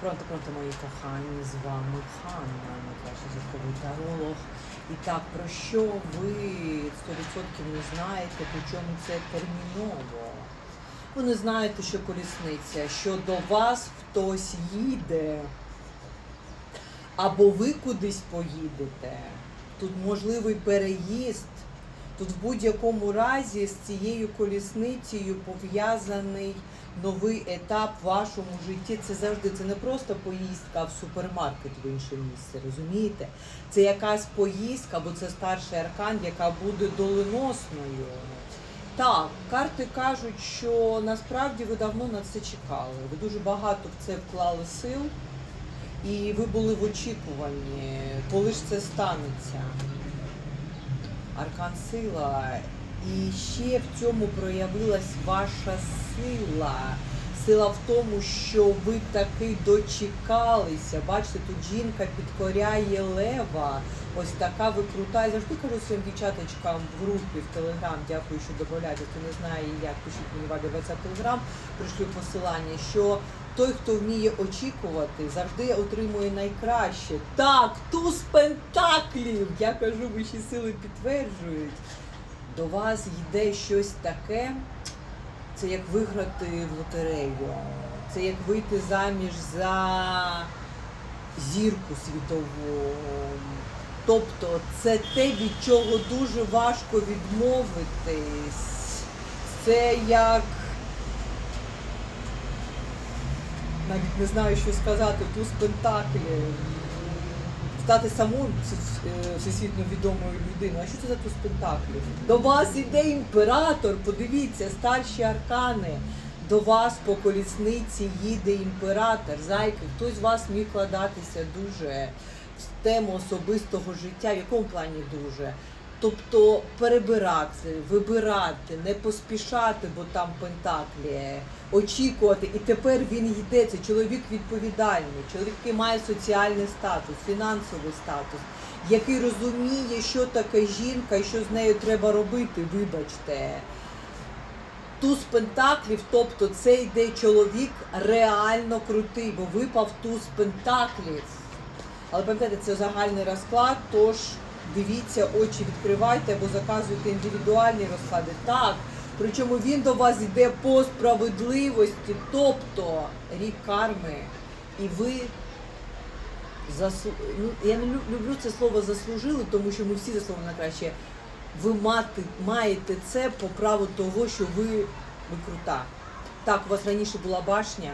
Пронто, пронто, мої кохані, з вами Ханна, найкращий зірковий таролог. І так, про що ви 100% не знаєте, по чому це терміново? Ви не знаєте, що колісниця, що до вас хтось їде, або ви кудись поїдете. Тут можливий переїзд. Тут в будь-якому разі з цією колісницею пов'язаний новий етап в вашому житті. Це завжди це не просто поїздка в супермаркет в інше місце, розумієте? Це якась поїздка, бо це старший аркан, яка буде доленосною. Так, карти кажуть, що насправді ви давно на це чекали. Ви дуже багато в це вклали сил, і ви були в очікуванні, коли ж це станеться. Аркан сила. І ще в цьому проявилась ваша сила. Сила в тому, що ви таки дочекалися. Бачите, тут жінка підкоряє лева. Ось така ви крута. Я завжди кажу своїм дівчаточкам в групі в Телеграм, дякую, що додаєте. Хто не знає, як пишіть мені Валя 20 Телеграм, пришлю посилання, що той, хто вміє очікувати, завжди отримує найкраще. Так, туз пентаклів! Я кажу, вищі сили підтверджують. До вас йде щось таке, це як виграти в лотерею. Це як вийти заміж за зірку світову. Тобто це те, від чого дуже важко відмовитись. Це як навіть не знаю, що сказати, туз пентаклів. Стати самою е, всесвітньо відомою людиною. А що це за туз пентаклів? До вас іде імператор. Подивіться, старші аркани. До вас по колісниці їде імператор. Зайки, хтось з вас міг вкладатися дуже в тему особистого життя. В якому плані дуже? Тобто перебирати, вибирати, не поспішати, бо там пентаклі, очікувати. І тепер він йде. Це чоловік відповідальний, чоловік, який має соціальний статус, фінансовий статус, який розуміє, що таке жінка і що з нею треба робити. Вибачте. Туз пентаклів, тобто це йде чоловік реально крутий, бо випав туз пентаклів. Але пам'ятайте, це загальний розклад, тож дивіться, очі відкривайте або заказуйте індивідуальні розклади. Так, причому він до вас йде по справедливості, тобто рік карми. І ви заслу... ну, я не люблю це слово заслужили, тому що ми всі заслуговуємо на краще. Ви мати, маєте це по праву того, що ви, ви крута. Так, у вас раніше була башня,